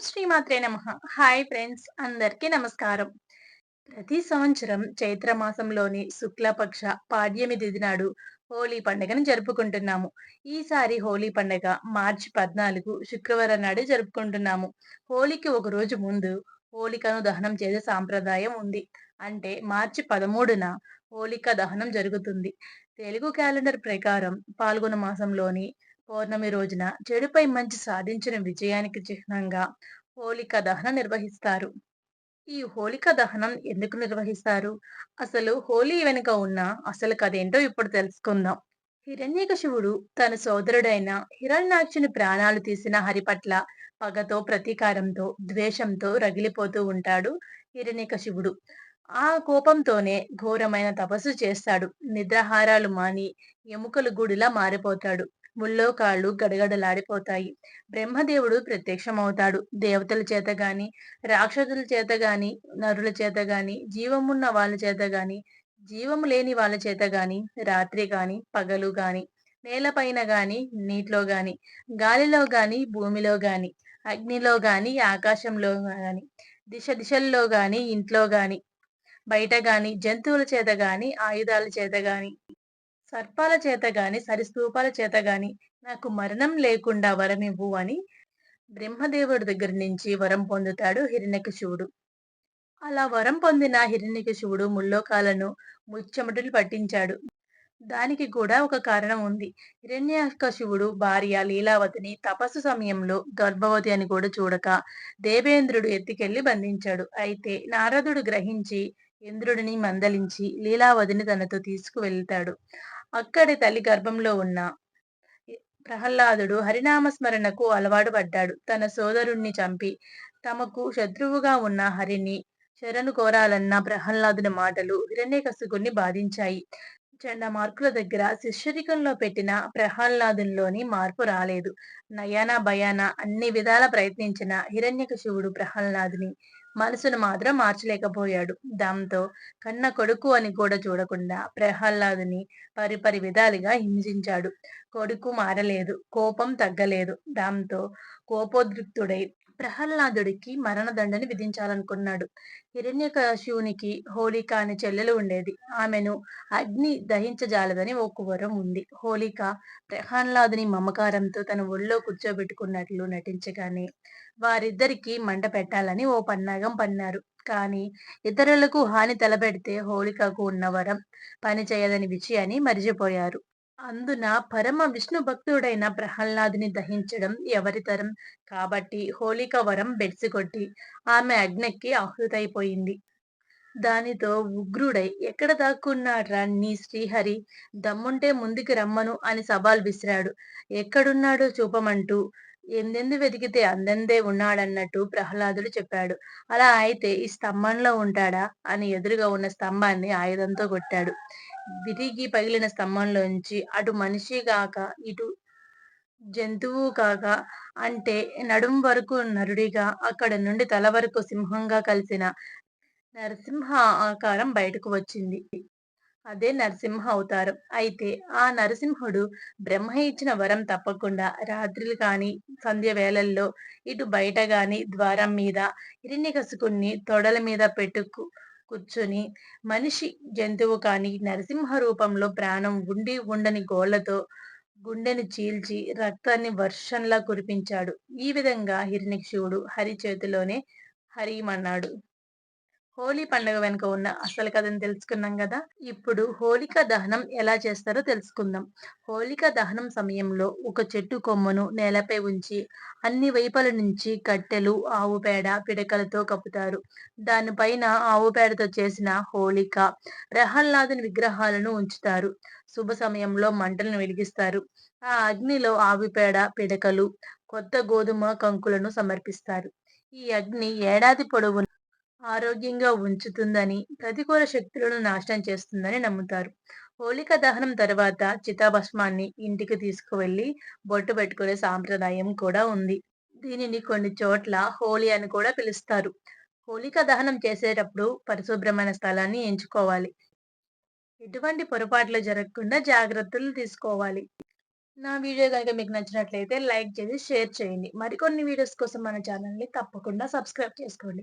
శ్రీమాత్రే నమ. Hi friends అందరికీ నమస్కారం. ప్రతి సంవత్సరం చైత్ర మాసంలోని శుక్లపక్ష పాడ్యమి తిథి నాడు హోలీ పండుగను జరుపుకుంటున్నాము. ఈసారి హోలీ పండుగ మార్చి పద్నాలుగు శుక్రవారం నాడు జరుపుకుంటున్నాము. హోలీకి ఒక రోజు ముందు హోలికను దహనం చేసే సాంప్రదాయం ఉంది. అంటే మార్చి పదమూడున హోలిక దహనం జరుగుతుంది. తెలుగు క్యాలెండర్ ప్రకారం పాల్గొన మాసంలోని పౌర్ణమి రోజున చెడుపై మంచి సాధించిన విజయానికి చిహ్నంగా హోలిక దహనం నిర్వహిస్తారు. ఈ హోలిక దహనం ఎందుకు నిర్వహిస్తారు? అసలు హోలీ వెనుక ఉన్న అసలు కథ ఏంటో ఇప్పుడు తెలుసుకుందాం. హిరణ్యకశివుడు తన సోదరుడైన హిరణ్యాక్షుని ప్రాణాలు తీసిన హరి పట్ల పగతో ప్రతీకారంతో ద్వేషంతో రగిలిపోతూ ఉంటాడు హిరణ్యకశివుడు. ఆ కోపంతోనే ఘోరమైన తపస్సు చేస్తాడు. నిద్రాహారాలు మాని ఎముకలు గుడిలా మారిపోతాడు. ముల్లో కాళ్ళు గడగడలాడిపోతాయి. బ్రహ్మదేవుడు ప్రత్యక్షమవుతాడు. దేవతల చేత గాని రాక్షసుల చేత గాని నరుల చేత గాని జీవమున్న వాళ్ళ చేత గాని జీవము లేని వాళ్ళ చేత గాని రాత్రి గాని పగలు గాని నేలపైన గాని నీటిలో గాని గాలిలో గాని భూమిలో గాని అగ్నిలో గాని ఆకాశంలో గాని దిశ దిశల్లో గాని ఇంట్లో గాని బయట గాని జంతువుల చేత గాని ఆయుధాల చేత గాని సర్పాల చేత గాని సరిస్తూపాల చేత గాని నాకు మరణం లేకుండా వరమివ్వు అని బ్రహ్మదేవుడి దగ్గర నుంచి వరం పొందుతాడు హిరణ్యకశివుడు. అలా వరం పొందిన హిరణ్యకశివుడు ముల్లోకాలను ముచ్చమటలు పట్టించాడు. దానికి కూడా ఒక కారణం ఉంది. హిరణ్యకశివుడు భార్య లీలావతిని తపస్సు సమయంలో గర్భవతి అని కూడా చూడక దేవేంద్రుడు ఎత్తికెళ్ళి బంధించాడు. అయితే నారదుడు గ్రహించి ఇంద్రుడిని మందలించి లీలావతిని తనతో తీసుకువెళ్తాడు. అక్కడి తల్లి గర్భంలో ఉన్న ప్రహ్లాదుడు హరినామస్మరణకు అలవాటు పడ్డాడు. తన సోదరుణ్ణి చంపి తమకు శత్రువుగా ఉన్న హరిని శరణు కోరాలన్న ప్రహ్లాదుని మాటలు హిరణ్యకసుకుని బాధించాయి. మార్కుల దగ్గర శిష్యరికంలో పెట్టిన ప్రహ్లాదుల్లోని మార్పు రాలేదు. నయాన భయాన అన్ని విధాల ప్రయత్నించిన హిరణ్యకశివుడు ప్రహ్లాదుని మనసును మాత్రం మార్చలేకపోయాడు. దాంతో కన్న కొడుకు అని కూడా చూడకుండా ప్రహ్లాదుని పరిపరి విధాలుగా హింసించాడు. కొడుకు మారలేదు కోపం తగ్గలేదు. దాంతో కోపోద్రిక్తుడై ప్రహ్లాదుడికి మరణదండని విధించాలనుకున్నాడు. హిరణ్యకశివునికి హోళిక అనే చెల్లెలు ఉండేది. ఆమెను అగ్ని దహించజాలదని ఓ వరం ఉంది. హోళిక ప్రహ్లాదుని మమకారంతో తన ఒళ్ళో కూర్చోబెట్టుకున్నట్లు నటించగానే వారిద్దరికి మంట పెట్టాలని ఓ పన్నాగం పన్నారు. కానీ ఇతరులకు హాని తలపెడితే హోళికకు ఉన్న వరం పని చేయదని విషయాన్ని మరిచిపోయారు. అందున పరమ విష్ణు భక్తుడైన ప్రహ్లాదిని దహించడం ఎవరితరం కాబట్టి హోళిక వరం బెడ్సికొట్టి ఆమె అగ్నికి ఆహృతైపోయింది. దానితో ఉగ్రుడై ఎక్కడ దాక్కున్నాడ్రా నీ శ్రీహరి? దమ్ముంటే ముందుకి రమ్మను అని సవాల్ విసిరాడు. ఎక్కడున్నాడో చూపమంటూ ఎందెందు వెతికితే అందందే ఉన్నాడన్నట్టు ప్రహ్లాదుడు చెప్పాడు. అలా అయితే ఈ స్తంభంలో ఉంటాడా? అని ఎదురుగా ఉన్న స్తంభాన్ని ఆయుధంతో కొట్టాడు. విరిగి పగిలిన స్తంభంలోంచి అటు మనిషి కాక ఇటు జంతువు కాక అంటే నడుం వరకు నరుడిగా అక్కడ నుండి తల వరకు సింహంగా కలిసిన నరసింహ ఆకారం బయటకు వచ్చింది. అదే నరసింహ అవతారం అయితే ఆ నరసింహుడు బ్రహ్మ ఇచ్చిన వరం తప్పకుండా రాత్రులు కానీ సంధ్య వేళల్లో ఇటు బయట గాని ద్వారం మీద హిరణ్యకసుకుని తొడల మీద పెట్టుకు కూర్చుని మనిషి జంతువు కానీ నరసింహ రూపంలో ప్రాణం ఉండి ఉండని గోళ్ళతో గుండెను చీల్చి రక్తాన్ని వర్షంలా కురిపించాడు. ఈ విధంగా హిరణ్యక్షివుడు హరి చేతిలోనే హరిమన్నాడు. హోలీ పండుగ వెనుక ఉన్న అసలు కథను తెలుసుకున్నాం కదా? ఇప్పుడు హోలికా దహనం ఎలా చేస్తారో తెలుసుకుందాం. హోలికా దహనం సమయంలో ఒక చెట్టు కొమ్మను నేలపై ఉంచి అన్ని వైపుల నుంచి కట్టెలు ఆవు పేడ పిడకలతో కప్పుతారు. దానిపైన ఆవు పేడతో చేసిన హోలిక ప్రహ్లాదుని విగ్రహాలను ఉంచుతారు. శుభ సమయంలో మంటలను వెలిగిస్తారు. ఆ అగ్నిలో ఆవు పేడ పిడకలు కొత్త గోధుమ కంకులను సమర్పిస్తారు. ఈ అగ్ని ఏడాది పొడవు ఆరోగ్యంగా ఉంచుతుందని ప్రతికూల శక్తులను నాశనం చేస్తుందని నమ్ముతారు. హోళిక దహనం తర్వాత చితాభస్మాన్ని ఇంటికి తీసుకువెళ్ళి బొట్టు పెట్టుకునే సాంప్రదాయం కూడా ఉంది. దీనిని కొన్ని చోట్ల హోలీ అని కూడా పిలుస్తారు. హోళిక దహనం చేసేటప్పుడు పరిశుభ్రమైన స్థలాన్ని ఎంచుకోవాలి. ఎటువంటి పొరపాట్లు జరగకుండా జాగ్రత్తలు తీసుకోవాలి. నా వీడియో కనుక మీకు నచ్చినట్లయితే లైక్ చేసి, షేర్ చేయండి. మరికొన్ని వీడియోస్ కోసం మన ఛానల్‌ని తప్పకుండా సబ్స్క్రైబ్ చేసుకోండి.